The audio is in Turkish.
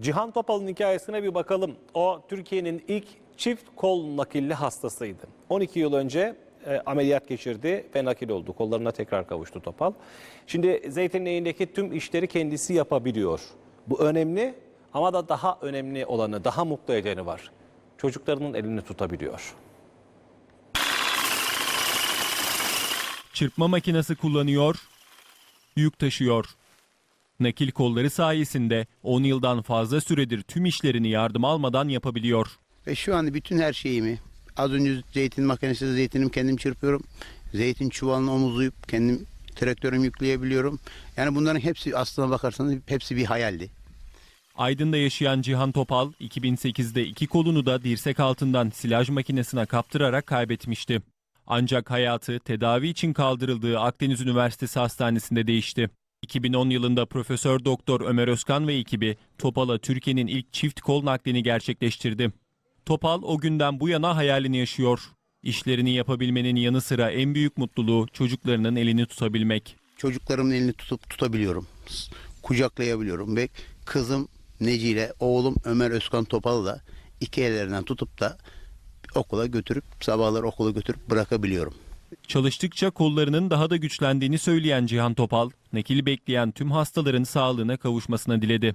Cihan Topal'ın hikayesine bir bakalım. O Türkiye'nin ilk çift kol nakilli hastasıydı. 12 yıl önce e, ameliyat geçirdi ve nakil oldu. Kollarına tekrar kavuştu Topal. Şimdi Zeytinliğindeki tüm işleri kendisi yapabiliyor. Bu önemli ama da daha önemli olanı, daha mutlu edeni var. Çocuklarının elini tutabiliyor. Çırpma makinesi kullanıyor, yük taşıyor. Nakil kolları sayesinde 10 yıldan fazla süredir tüm işlerini yardım almadan yapabiliyor. Ve şu anda bütün her şeyimi az önce zeytin makinesiyle zeytinim kendim çırpıyorum. Zeytin çuvalını omuzlayıp kendim traktörüm yükleyebiliyorum. Yani bunların hepsi aslına bakarsanız hepsi bir hayaldi. Aydın'da yaşayan Cihan Topal 2008'de iki kolunu da dirsek altından silaj makinesine kaptırarak kaybetmişti. Ancak hayatı tedavi için kaldırıldığı Akdeniz Üniversitesi Hastanesi'nde değişti. 2010 yılında Profesör Doktor Ömer Özkan ve ekibi Topal'a Türkiye'nin ilk çift kol naklini gerçekleştirdi. Topal o günden bu yana hayalini yaşıyor. İşlerini yapabilmenin yanı sıra en büyük mutluluğu çocuklarının elini tutabilmek. Çocuklarımın elini tutup tutabiliyorum. Kucaklayabiliyorum ve kızım Neci ile oğlum Ömer Özkan Topal'ı da iki ellerinden tutup da okula götürüp sabahları okula götürüp bırakabiliyorum. Çalıştıkça kollarının daha da güçlendiğini söyleyen Cihan Topal, nakil bekleyen tüm hastaların sağlığına kavuşmasına diledi.